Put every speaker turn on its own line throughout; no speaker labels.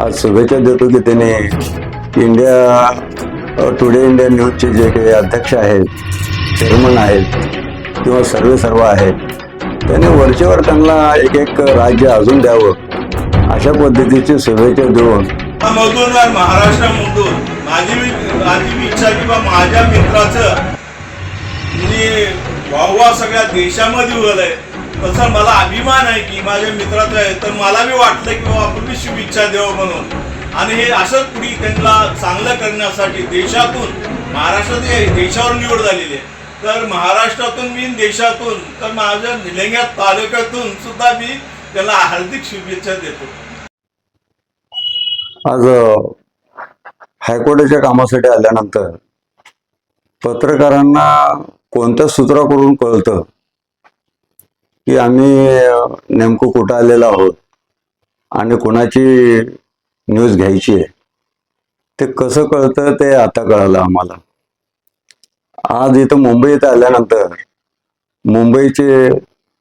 आज शुभेच्छा देतो की त्याने इंडिया टुडे इंडिया न्यूजचे जे काही अध्यक्ष आहेत चेअरमन आहेत किंवा सर्व सर्व आहेत त्याने वरचेवर त्यांना एक एक राज्य अजून द्यावं अशा पद्धतीची शुभेच्छा देऊन
मधून महाराष्ट्रामधून. माझी मी- माझी बी इच्छा किंवा माझ्या मित्राचं म्हणजे वाहवा सगळ्या देशामध्ये उगलंय तसा मला अभिमान आहे की माझ्या मित्राचं आहे तर मला बी वाटलं की बाबा आपण मी शुभेच्छा द्यावं म्हणून. आणि हे असंच पुढे त्यांना चांगलं करण्यासाठी देशातून महाराष्ट्रात देशावर निवड झालेली आहे. तर महाराष्ट्रातून मी देशातून तर माझ्या निलंग्या तालुक्यातून सुद्धा मी त्याला हार्दिक शुभेच्छा देतो.
आज हायकोर्टाच्या कामासाठी आल्यानंतर पत्रकारांना कोणत्या सूत्राकडून कळतं? की आम्ही नेमकं कुठं आलेलो आहोत आणि कोणाची न्यूज घ्यायची आहे ते कसं कळतं ते आता कळालं आम्हाला. आज इथं मुंबईत आल्यानंतर मुंबईचे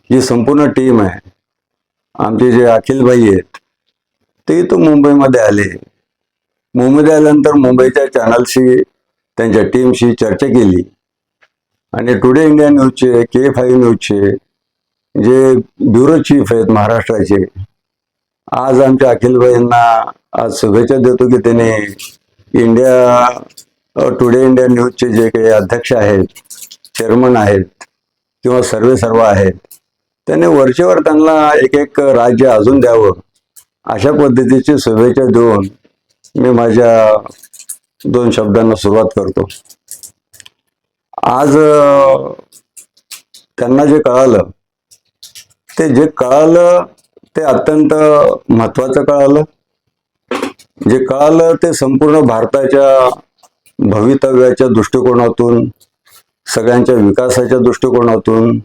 जी संपूर्ण टीम आहे आमचे जे अखिलभाई आहेत ते इथं मुंबईमध्ये आले. मुंबईत आल्यानंतर मुंबईच्या चॅनलशी त्यांच्या टीमशी चर्चा केली. आणि टुडे इंडिया न्यूजचे के फाईव्ह न्यूजचे जे ब्युरो चीफ आहेत महाराष्ट्राचे आज आमच्या अखिलभाईंना आज शुभेच्छा देतो की त्यांनी इंडिया टुडे इंडिया न्यूजचे जे काही अध्यक्ष आहेत चेअरमन आहेत किंवा सर्वे सर्व आहेत त्यांनी वरचेवर त्यांना एक एक राज्य अजून द्यावं अशा पद्धतीची शुभेच्छा देऊन मी माझ्या दोन शब्दांना सुरुवात करतो. आज त्यांना जे कळालं ते जे कळालं ते अत्यंत महत्वाचं कळालं. जे कळालं ते संपूर्ण भारताच्या भवितव्याच्या दृष्टिकोनातून सगळ्यांच्या विकासाच्या दृष्टिकोनातून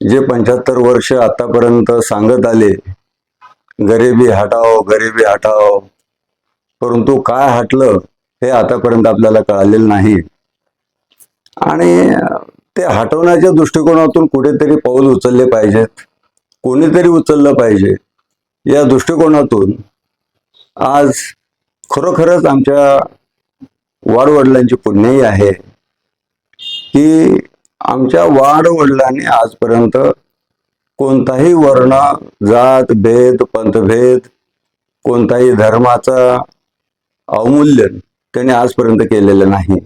जे पंच्याहत्तर वर्ष आतापर्यंत सांगत आले गरिबी हटाओ गरिबी हटाओ. परंतु काय हटलं हे आतापर्यंत आपल्याला कळालेलं नाही. आणि ते हटवण्याच्या दृष्टिकोनातून कुठेतरी पाऊल उचलले पाहिजेत. कोणीतरी उचललं पाहिजे या दृष्टिकोनातून. आज खरोखरच आमच्या वाडवडिलांची पुण्यही आहे की आमच्या वाडवडिलांनी आजपर्यंत कोणताही वर्ण जात भेद पंथभेद कोणताही धर्माचा अवमूल्यन त्याने आजपर्यंत केलेलं नाही.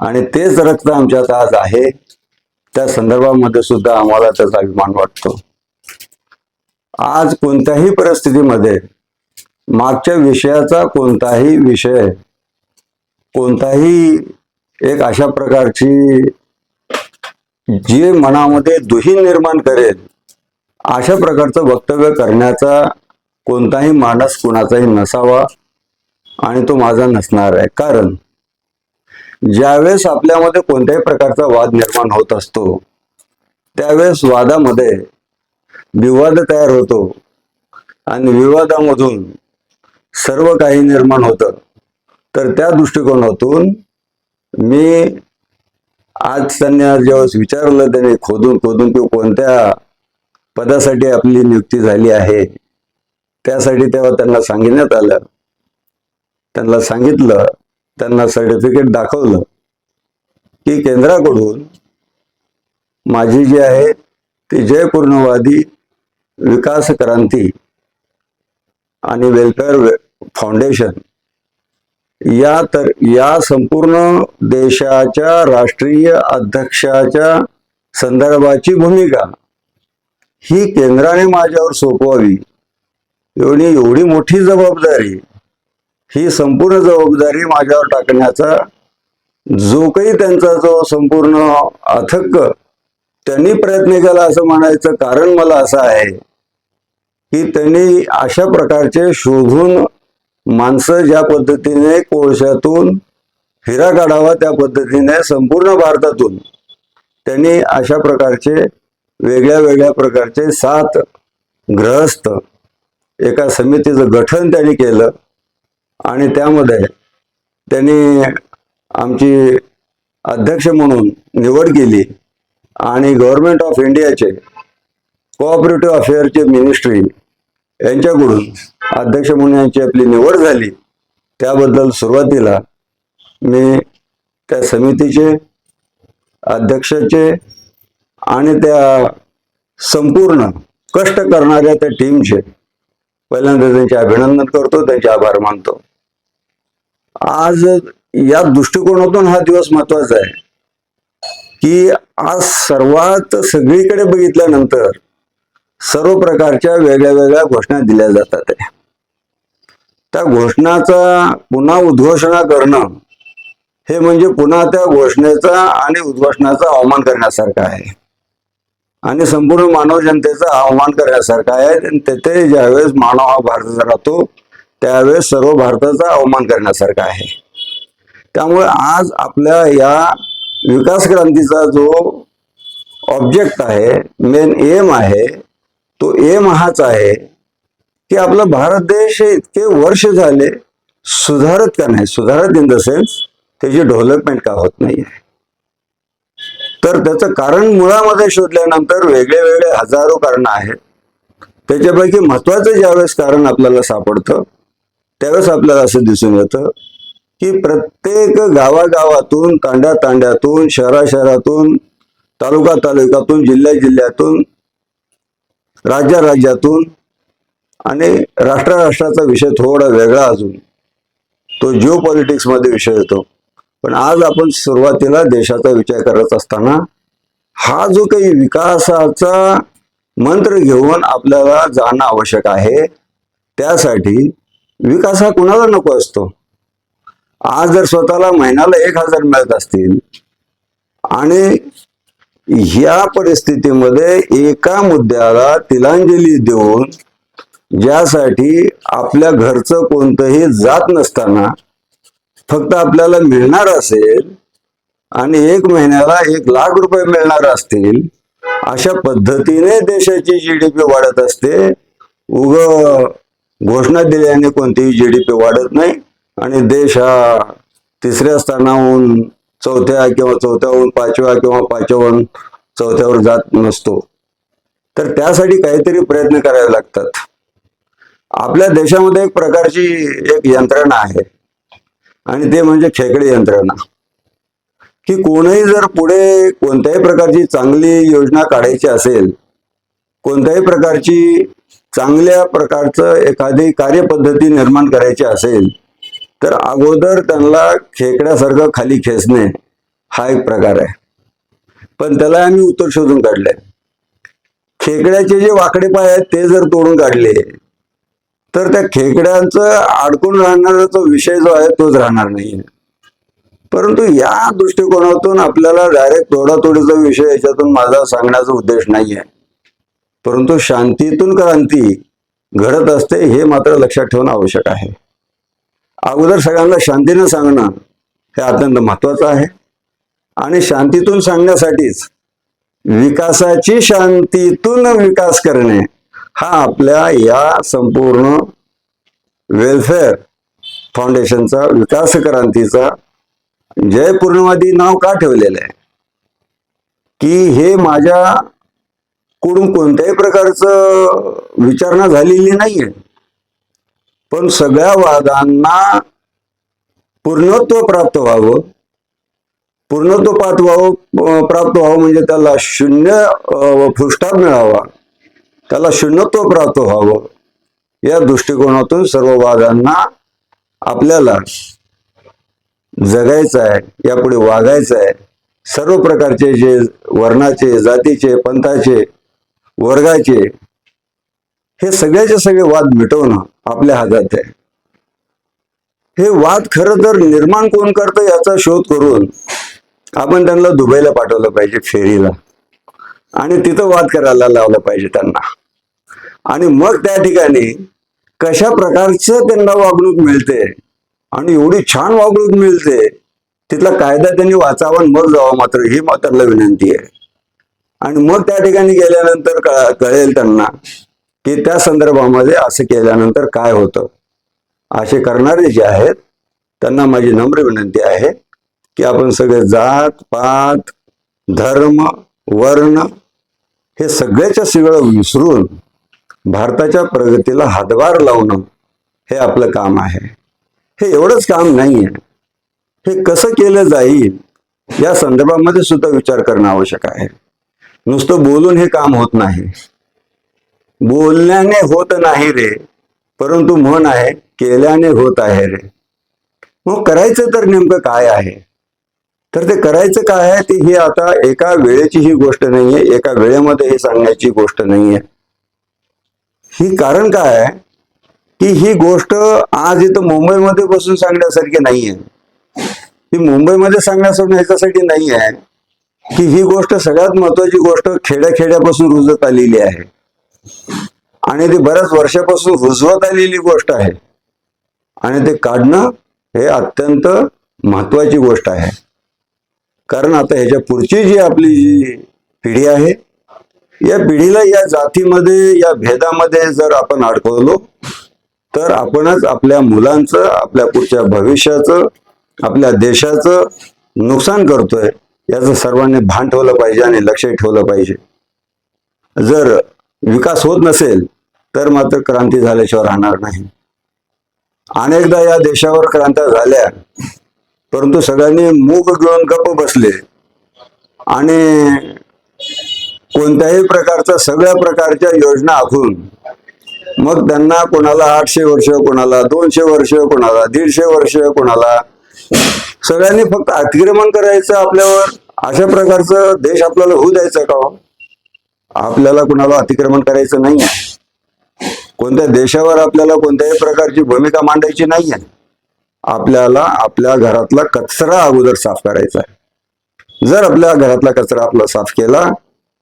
आणि तेच रक्त आमच्यात आज आहे. त्या संदर्भामध्ये सुद्धा आम्हाला त्याचा अभिमान वाटतो. आज कोणत्याही परिस्थितीमध्ये मागच्या विषयाचा कोणताही विषय कोणताही एक अशा प्रकारची जे मनामध्ये दुही निर्माण करेल अशा प्रकारचं वक्तव्य करण्याचा कोणताही मानस कुणाचाही नसावा आणि तो माझा नसणार आहे. कारण ज्यावेळेस आपल्यामध्ये कोणत्याही प्रकारचा वाद निर्माण होत असतो त्यावेळेस वादामध्ये विवाद तयार होतो. आणि विवादामधून सर्व काही निर्माण होतं. तर त्या दृष्टिकोनातून मी आज त्यांना ज्यावेळेस विचारलं त्याने खोदून खोदून की कोणत्या पदासाठी आपली नियुक्ती झाली आहे त्यासाठी तेव्हा त्यांना सांगण्यात आलं. त्यांना सांगितलं त्यांना सर्टिफिकेट दाखवलं की केंद्राकडून माझी जी आहे ती जयपूर्णवादी विकास क्रांती आणि वेलफेअर फाउंडेशन या तर या संपूर्ण देशाच्या राष्ट्रीय अध्यक्षाच्या संदर्भाची भूमिका ही केंद्राने माझ्यावर सोपवावी. एवढी एवढी मोठी जबाबदारी ही संपूर्ण जबाबदारी माझ्यावर टाकण्याचा जो काही त्यांचा जो संपूर्ण अथक त्यांनी प्रयत्न केला असं म्हणायचं कारण मला असं आहे की त्यांनी अशा प्रकारचे शोधून माणसं ज्या पद्धतीने कोळशातून हिरा काढावा त्या पद्धतीने संपूर्ण भारतातून त्यांनी अशा प्रकारचे वेगळ्या वेगळ्या प्रकारचे सात ग्रहस्थ एका समितीचं गठन त्यांनी केलं आणि त्यामध्ये त्यांनी आमची अध्यक्ष म्हणून निवड केली. आणि गव्हर्नमेंट ऑफ इंडियाचे कोऑपरेटिव्ह अफेअरचे मिनिस्ट्री यांच्याकडून अध्यक्ष म्हणून यांची आपली निवड झाली. त्याबद्दल सुरुवातीला मी त्या समितीचे अध्यक्षाचे आणि त्या संपूर्ण कष्ट करणाऱ्या त्या टीमचे पहिल्यांदा त्यांचे अभिनंदन करतो त्यांचे आभार मानतो. आज या दृष्टिकोनातून हा दिवस महत्त्वाचा आहे. की आज सर्वात सगळीकडे बघितल्यानंतर सर्व प्रकारच्या वेगळ्या वेगळ्या घोषणा दिल्या जातात. त्या घोषणाचा पुन्हा उद्घोषणा करणं हे म्हणजे पुन्हा त्या घोषणेचा आणि उद्घोषणाचा अवमान करण्यासारखं आहे. आणि संपूर्ण मानव जनतेचा अवमान करण्यासारखा आहे. तेथे ज्यावेळेस मानव हा भारतात राहतो त्यावेळेस सर्व भारताचा अवमान करण्यासारखा आहे. त्यामुळे आज आपल्या या विकास क्रांतीचा जो ऑब्जेक्ट आहे मेन एम आहे तो एम हाच आहे की आपला भारत देश हे इतके वर्ष झाले सुधारत का नाही? सुधारत इन द सेन्स त्याची डेव्हलपमेंट का होत नाही तर त्याचं कारण मुळामध्ये शोधल्यानंतर वेगळे वेगळे हजारो कारण आहेत. त्याच्यापैकी महत्वाचं ज्यावेळेस कारण आपल्याला सापडतं त्यावेळेस आपल्याला असं दिसून येतं की प्रत्येक गावागावातून तांड्या तांड्यातून शहरा शहरातून तालुका तालुक्यातून जिल्ह्या जिल्ह्यातून राज्या राज्यातून आणि राष्ट्र राष्ट्राचा विषय थोडा वेगळा अजून. तो जिओ मध्ये विषय येतो. पण आज आपण सुरुवातीला देशाचा विचार करत असताना हा जो काही विकासाचा मंत्र घेऊन आपल्याला जाणं आवश्यक आहे त्यासाठी विकास हा कुणाला नको असतो? आज जर स्वतःला महिन्याला एक हजार मिळत असतील आणि ह्या परिस्थितीमध्ये एका मुद्द्याला तिलांजली देऊन ज्यासाठी आपल्या घरचं कोणतंही जात नसताना फक्त आपल्याला मिळणार असेल आणि एक महिन्याला एक लाख रुपये मिळणार असतील अशा पद्धतीने देशाची जी डी पी वाढत असते. उग घोषणा दिल्याने कोणतीही जी डी पी वाढत नाही. आणि देश हा तिसऱ्या स्थानाहून चौथ्या किंवा चौथ्याहून पाचव्या किंवा पाचव्याहून चौथ्यावर जात नसतो. तर त्यासाठी काहीतरी प्रयत्न करावे लागतात. आपल्या देशामध्ये एक प्रकारची एक यंत्रणा आहे. आणि ते म्हणजे खेकडे यंत्रणा. की कोणही जर पुढे कोणत्याही प्रकारची चांगली योजना काढायची असेल कोणत्याही प्रकारची चांगल्या प्रकारचं एखादी कार्यपद्धती निर्माण करायची असेल तर अगोदर त्यांना खेकड्यासारखं खाली खेचणे हा एक प्रकार आहे. पण त्याला आम्ही उत्तर शोधून काढले. खेकड्याचे जे वाकडे पाय आहेत ते जर तोडून काढले तर त्या खेकड्यांचं अडकून राहणारा जो विषय जो आहे तोच राहणार नाही. परंतु या दृष्टिकोनातून आपल्याला डायरेक्ट तोडातोडीचा विषय याच्यातून माझा सांगण्याचा उद्देश नाहीये. परंतु शांतीतून क्रांती घडत असते हे मात्र लक्षात ठेवणं आवश्यक आहे. अगोदर सगळ्यांना शांतीनं सांगणं हे अत्यंत महत्वाचं आहे. आणि शांतीतून सांगण्यासाठीच विकासाची शांतीतून विकास करणे हा आपल्या या संपूर्ण वेलफेअर फाउंडेशनचा विकास क्रांतीचा जय पूर्णवादी नाव का ठेवलेलं आहे? की हे माझ्या कडून कोणत्याही प्रकारचं विचारणा झालेली नाहीये. पण सगळ्या वादांना पूर्णत्व प्राप्त व्हावं. पूर्णत्व प्राप्त व्हावं प्राप्त व्हावं म्हणजे त्याला शून्य पृष्ठार मिळावा. त्याला शून्यत्व प्राप्त व्हावं. या दृष्टिकोनातून सर्व वादांना आपल्याला जगायचं आहे यापुढे वागायचं आहे. सर्व प्रकारचे जे वर्णाचे जातीचे पंथाचे वर्गाचे हे सगळ्याचे सगळे वाद मिटवणं आपल्या हातात आहे. हे वाद खरं तर निर्माण कोण करतं याचा शोध करून आपण त्यांना दुबईला पाठवलं पाहिजे फेरीला. आणि तिथं वाद करायला लावलं पाहिजे त्यांना. आणि मग त्या ठिकाणी कशा प्रकारचं त्यांना वागणूक मिळते आणि एवढी छान वागणूक मिळते तिथला कायदा त्यांनी वाचावा आणि मग जावा मात्र ही मात्र विनंती आहे. आणि मग त्या ठिकाणी गेल्यानंतर कळेल त्यांना की त्या संदर्भामध्ये असं केल्यानंतर काय होतं? असे करणारे जे आहेत त्यांना माझी नम्र विनंती आहे की आपण सगळे जात पात धर्म वर्ण हे सगळ्याच्या सगळं विसरून भारताच्या प्रगतीला हातभार लावणं हे आपलं काम आहे. हे एवढंच काम नाही आहे. हे कसं केलं जाईल या संदर्भामध्ये सुद्धा विचार करणं आवश्यक आहे. नुसतं बोलून हे काम होत नाही. बोलण्याने होत नाही रे. परंतु म्हण आहे केल्याने होत आहे रे. मग करायचं तर नेमकं काय आहे? तर ते करायचं काय आहे ते ही आता एका वेळेची ही गोष्ट नाहीये एका वेळेमध्ये हे सांगण्याची गोष्ट नाहीये. ही कारण काय आहे? की ही गोष्ट आज इथं मुंबईमध्ये बसून सांगण्यासारखी नाहीये. ती मुंबईमध्ये सांगण्यासाठी ह्याच्यासाठी नाही आहे की ही गोष्ट सगळ्यात महत्वाची गोष्ट खेड्याखेड्यापासून रुजत आलेली आहे. आणि ती बऱ्याच वर्षापासून रुजवत आलेली गोष्ट आहे. आणि ते काढणं हे अत्यंत महत्वाची गोष्ट आहे. कारण आता ह्याच्या पुढची जी आपली जी पिढी आहे या पिढीला या जातीमध्ये या भेदामध्ये जर आपण अडकवलो तर आपणच आपल्या मुलांचं आपल्या पुढच्या भविष्याचं आपल्या देशाचं नुकसान करतोय याचं सर्वांनी भान ठेवलं पाहिजे आणि लक्ष ठेवलं पाहिजे. जर विकास होत नसेल तर मात्र क्रांती झाल्याशिवाय राहणार नाही अनेकदा या देशावर क्रांत्या झाल्या परंतु सगळ्यांनी मूग घेऊन गप्प बसले आणि कोणत्याही प्रकारचा सगळ्या प्रकारच्या योजना आखून मग त्यांना कोणाला आठशे वर्ष कोणाला दोनशे वर्ष कोणाला दीडशे वर्ष कोणाला सगळ्यांनी फक्त अतिक्रमण करायचं आपल्यावर अशा प्रकारचं देश आपल्याला होऊ द्यायचं का हो? आपल्याला कुणाला अतिक्रमण करायचं नाही आहे कोणत्या देशावर आपल्याला कोणत्याही प्रकारची भूमिका मांडायची नाही आहे आपल्याला आपल्या घरातला कचरा अगोदर साफ करायचा आहे. जर आपल्या घरातला कचरा आपला साफ केला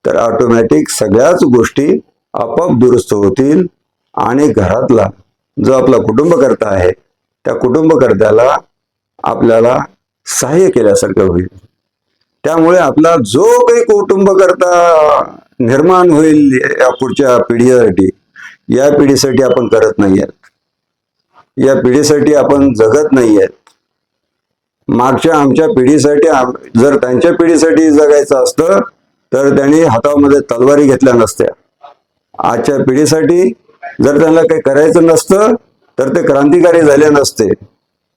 तर ऑटोमॅटिक सगळ्याच गोष्टी आपोआप दुरुस्त होतील आणि घरातला जो आपला कुटुंबकर्ता आहे त्या कुटुंबकर्त्याला आपल्याला सहाय्य केल्यासारखं होईल. त्यामुळे आपला जो काही कुटुंबकर्ता निर्माण होईल या पुढच्या पिढीसाठी. या पिढीसाठी आपण करत नाही आहेत या पिढीसाठी आपण जगत नाही आहेत मागच्या आमच्या पिढीसाठी जर त्यांच्या पिढीसाठी जगायचं असतं तर त्यांनी हातामध्ये तलवारी घेतल्या नसत्या. आजच्या पिढीसाठी जर त्यांना काही करायचं नसतं तर ते क्रांतिकारी झाले नसते.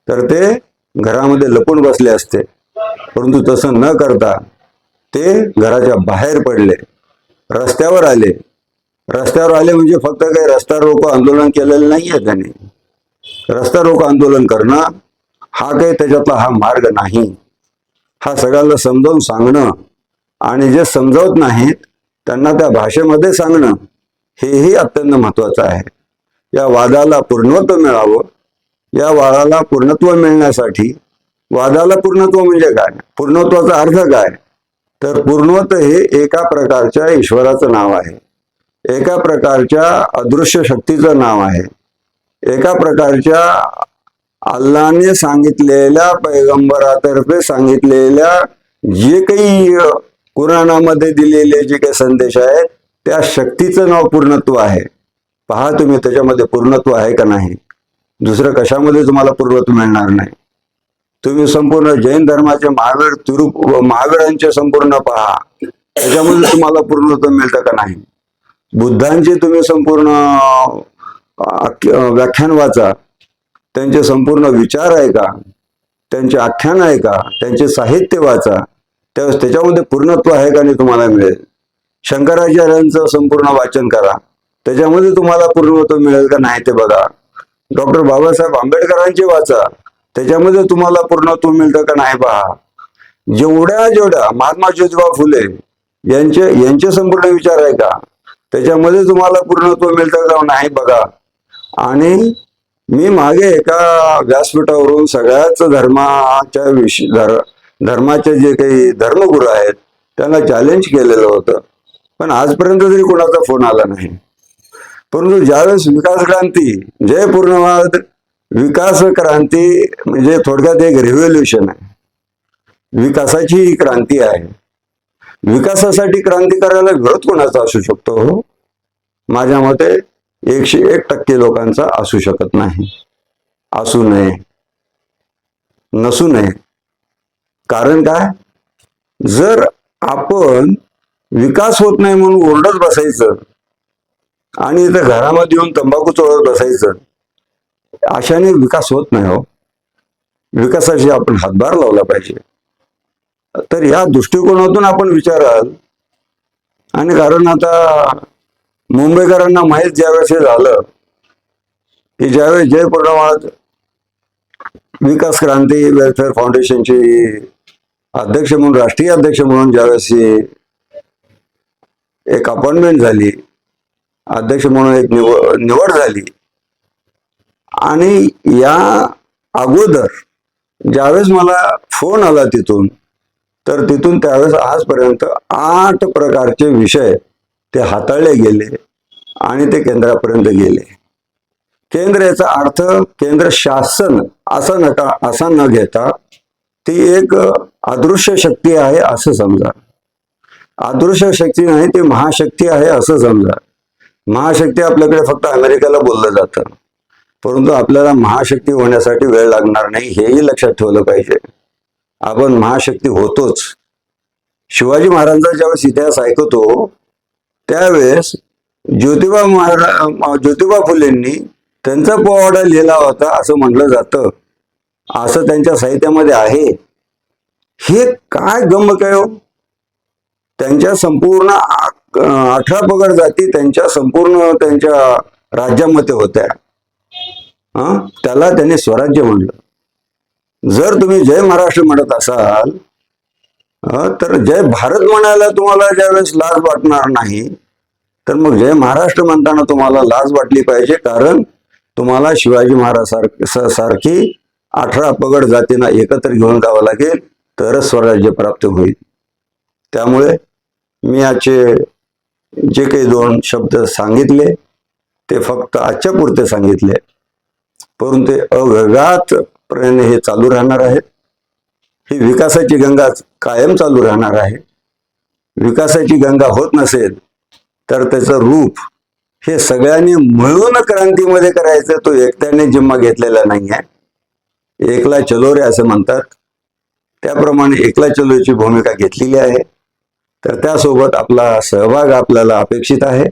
तर ते घरामध्ये लपून बसले असते. परंतु तसं न करता ते घराच्या बाहेर पडले. रस्त्यावर आले. रस्त्यावर आले म्हणजे फक्त काही रस्ता रोको आंदोलन केलेलं नाही आहे त्यांनी रस्ता रोको आंदोलन करणं हा काही त्याच्यातला हा मार्ग नाही. हा सगळ्याला समजावून सांगणं आणि जे समजावत नाहीत त्यांना त्या भाषेमध्ये सांगणं हेही अत्यंत महत्वाचं आहे. या वादाला पूर्णत्व मिळावं. या वादाला पूर्णत्व मिळण्यासाठी वादाला पूर्णत्व म्हणजे काय? पूर्णत्वाचा अर्थ काय? तर पूर्णवत हे एका प्रकारच्या ईश्वराचं नाव आहे. एका प्रकारच्या अदृश्य शक्तीचं नाव आहे. एका प्रकारच्या अल्लाने सांगितलेल्या पैगंबरातर्फे सांगितलेल्या जे काही कुराणामध्ये दिलेले जे काही संदेश आहेत त्या शक्तीचं नाव पूर्णत्व आहे. पहा तुम्ही त्याच्यामध्ये पूर्णत्व आहे का नाही? दुसरं कशामध्ये तुम्हाला पूर्णत्व मिळणार नाही? तुम्ही संपूर्ण जैन धर्माचे महावीर तिरु महावीरांचे संपूर्ण पहा. त्याच्यामध्ये तुम्हाला पूर्णत्व मिळतं का नाही? बुद्धांचे तुम्ही संपूर्ण व्याख्यान वाचा. त्यांचे संपूर्ण विचार आहे का त्यांचे आख्यान आहे का त्यांचे साहित्य वाचा. त्यावेळेस त्याच्यामध्ये पूर्णत्व आहे का नाही तुम्हाला मिळेल? शंकराचार्यांचं संपूर्ण वाचन करा. त्याच्यामध्ये तुम्हाला पूर्णत्व मिळेल का नाही ते बघा. डॉक्टर बाबासाहेब आंबेडकरांचे वाचा. त्याच्यामध्ये तुम्हाला पूर्णत्व मिळतं का नाही पहा. जेवढ्या जेवढ्या महात्मा ज्योतिबा फुले यांचे यांचे संपूर्ण विचार आहे का? त्याच्यामध्ये तुम्हाला पूर्णत्व मिळतं का नाही बघा. आणि मी मागे एका व्यासपीठावरून सगळ्याच धर्माच्या विषय धर धर्माचे जे काही धर्मगुरू आहेत त्यांना चॅलेंज केलेलं होतं. पण आजपर्यंत तरी कोणाचा फोन आला नाही. परंतु ज्यावेळेस विकास क्रांती जय पूर्णवाद विकास क्रांती म्हणजे थोडक्यात एक रिव्होल्युशन आहे. विकासाची ही क्रांती आहे. विकासासाठी क्रांती करायला विरोध कोणाचा असू शकतो? हो माझ्या मते एकशे एक टक्के लोकांचा असू शकत नाही. असू नये. नसू नये. कारण काय? जर आपण विकास होत नाही म्हणून ओरडत बसायचं आणि इथं घरामध्ये येऊन तंबाखू चोळत बसायचं अशाने विकास होत नाही हो. विकासाशी आपण हातभार लावला पाहिजे. तर या दृष्टिकोनातून आपण विचाराल. आणि कारण आता मुंबईकरांना माहीत ज्यावेळेस हे झालं की ज्यावेळेस जय प्रमाणात विकास क्रांती वेलफेअर फाउंडेशनची अध्यक्ष म्हणून राष्ट्रीय अध्यक्ष म्हणून ज्यावेळेस एक अपॉइंटमेंट झाली अध्यक्ष म्हणून एक निवड निवड झाली आणि या अगोदर ज्यावेळेस मला फोन आला तिथून तर तिथून त्यावेळेस आजपर्यंत आठ प्रकारचे विषय ते हाताळले गेले आणि ते केंद्रापर्यंत गेले. केंद्र याचा अर्थ केंद्र शासन असा नका असा न घेता ती एक अदृश्य शक्ती आहे असं समजा. अदृश्य शक्ती नाही ती महाशक्ती आहे असं समजा. महाशक्ती आपल्याकडे फक्त अमेरिकेला बोललं जातं. परंतु आपल्याला महाशक्ती होण्यासाठी वेळ लागणार नाही हेही लक्षात ठेवलं पाहिजे. आपण महाशक्ती होतोच. शिवाजी महाराजांचा ज्यावेळेस इतिहास ऐकतो त्यावेळेस ज्योतिबा महाराज ज्योतिबा फुलेंनी त्यांचा पोवाडा लिहिला होता असं म्हटलं जातं. असं त्यांच्या साहित्यामध्ये आहे. हे काय गंमत आहे हो? त्यांच्या संपूर्ण अठरा पगड जाती त्यांच्या संपूर्ण त्यांच्या राज्यामध्ये होत्या. हा? त्याला त्यांनी स्वराज्य म्हणलं. जर तुम्ही जय महाराष्ट्र म्हणत असाल तर जय भारत म्हणायला तुम्हाला ज्यावेळेस लाज वाटणार नाही तर मग जय महाराष्ट्र म्हणताना तुम्हाला लाज वाटली पाहिजे कारण तुम्हाला शिवाजी महाराज सारख स- सारखी अठरा पगड जातींना एकत्र घेऊन जावं लागेल तरच स्वराज्य प्राप्त होईल. त्यामुळे मी आजचे जे काही दोन शब्द सांगितले ते फक्त आजच्या पुरते सांगितले. परंतु ते अव्यगात प्रयत्न हे चालू राहणार आहेत ही विकासाची गंगा कायम चालू राहणार आहे. विकासाची गंगा होत नसेल तर त्याचं रूप हे सगळ्यांनी मिळून क्रांतीमध्ये करायचं तो एकट्याने जिम्मा घेतलेला नाही आहे एकला चलो रे असं म्हणतात. त्याप्रमाणे एकला चलोची भूमिका घेतलेली आहे. तर त्यासोबत आपला सहभाग आपल्याला अपेक्षित आहे.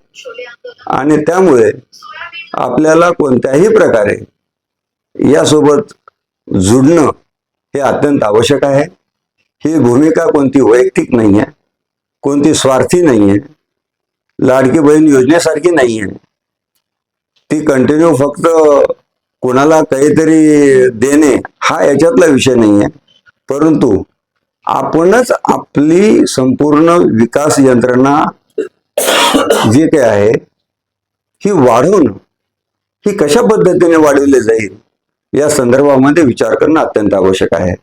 आणि त्यामुळे आपल्याला कोणत्याही प्रकारे यासोबत जुडणं हे अत्यंत आवश्यक आहे. ही भूमिका कोणती वैयक्तिक नाही आहे कोणती स्वार्थी नाही आहे लाडकी बहीण योजनेसारखी नाही आहे ती कंटिन्यू फक्त कोणाला काहीतरी देणे हा याच्यातला विषय नाही आहे परंतु आपणच आपली संपूर्ण विकास यंत्रणा जी काही आहे ही वाढवून ही कशा पद्धतीने वाढवली जाईल या संदर्भामध्ये विचार करणं अत्यंत आवश्यक आहे.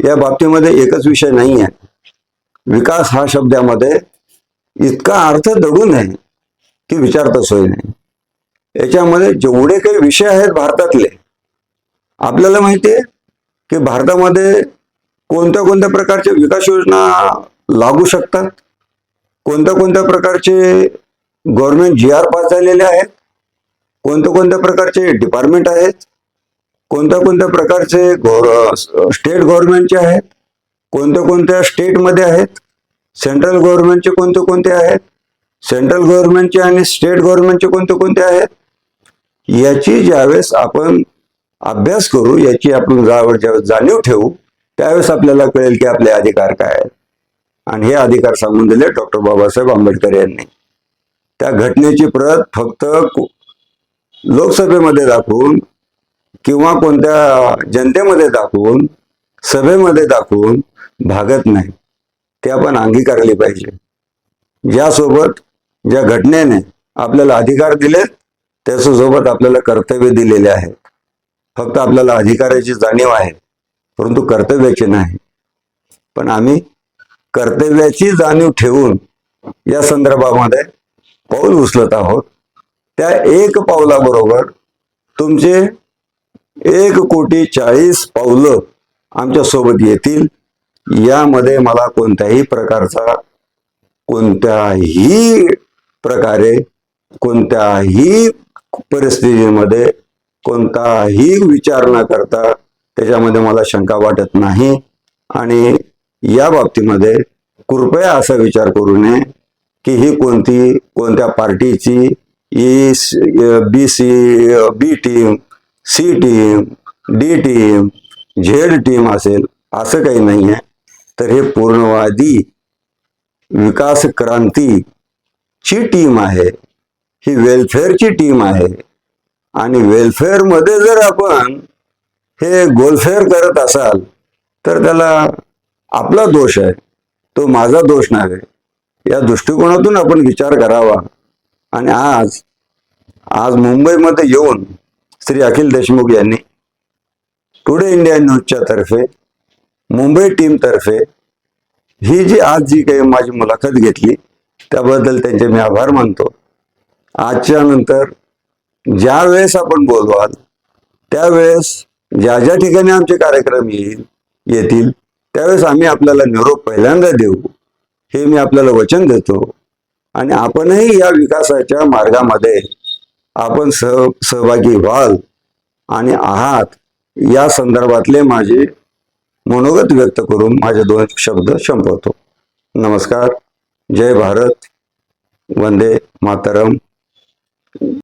या बाबतीमध्ये एकच विषय नाही आहे विकास हा शब्दामध्ये इतका अर्थ दडू नये की विचारता सोय नाही. याच्यामध्ये जेवढे काही विषय आहेत भारतातले आपल्याला माहिती आहे की भारतामध्ये कोणत्या कोणत्या प्रकारच्या विकास योजना लागू शकतात? कोणत्या कोणत्या प्रकारचे गव्हर्नमेंट जी आर पास झालेले आहेत? कोणत्या कोणत्या प्रकारचे डिपार्टमेंट आहेत? कोणत्या कोणत्या प्रकारचे स्टेट गव्हर्नमेंटचे आहेत? कोणत्या कोणत्या स्टेटमध्ये आहेत? सेंट्रल गव्हर्नमेंटचे कोणते कोणते आहेत? सेंट्रल गव्हर्नमेंटचे आणि स्टेट गव्हर्नमेंटचे कोणते कोणते आहेत? याची ज्यावेळेस आपण अभ्यास करू याची आपण ज्यावेळेस जाणीव ठेवू त्यावेळेस आपल्याला कळेल की आपले अधिकार काय आहेत. आणि हे अधिकार सांगून दिले डॉक्टर बाबासाहेब आंबेडकर यांनी. त्या घटनेची प्रत फक्त लोकसभेमध्ये दाखवून किंवा कोणत्या जनतेमध्ये दाखवून सभेमध्ये दाखवून भागत नाही ते आपण अंगीकारले पाहिजे. ज्यासोबत ज्या घटनेने आपल्याला अधिकार दिलेत त्याच्यासोबत आपल्याला कर्तव्य दिलेले आहेत फक्त आपल्याला अधिकाराची जाणीव आहे परंतु कर्तव्याची नाही. पण आम्ही कर्तव्याची जाणीव ठेवून या संदर्भामध्ये पाऊल उचलत आहोत. त्या एक पावलाबरोबर तुमचे एक कोटी चाळीस पावलं आमच्यासोबत येतील. यामध्ये मला कोणत्याही प्रकारचा कोणत्याही प्रकारे कोणत्याही परिस्थितीमध्ये कोणताही विचार न करता त्याच्यामध्ये मला शंका वाटत नाही. आणि या बाबतीमध्ये कृपया असा विचार करू नये की ही कोणती कोणत्या पार्टीची E B C B team C team D team Z team असेल असं काही नाही आहे तर हे पूर्णवादी विकास क्रांतीची टीम आहे. ही वेलफेअरची टीम आहे. आणि वेलफेअरमध्ये जर आपण हे गोलफेअर करत असाल तर त्याला आपला दोष आहे. तो माझा दोष नव्हे या दृष्टिकोनातून आपण विचार करावा. आणि आज आज मुंबईमध्ये येऊन श्री अखिल देशमुख यांनी टुडे इंडिया न्यूजच्या तर्फे मुंबई टीमतर्फे ही जी आज जी काही माझी मुलाखत घेतली त्याबद्दल त्यांचे मी आभार मानतो. आजच्या नंतर ज्या वेळेस आपण बोलवाल त्यावेळेस ज्या ज्या ठिकाणी आमचे कार्यक्रम येईल येतील त्यावेळेस आम्ही आपल्याला निरोप पहिल्यांदा देऊ हे मी आपल्याला वचन देतो. आणि आपणही या विकासाच्या मार्गामध्ये आपण सह सहभागी व्हाल आणि आहात या संदर्भातले माझे मनोगत व्यक्त करून माझे दोन शब्द संपवतो. नमस्कार. जय भारत. वंदे मातरम.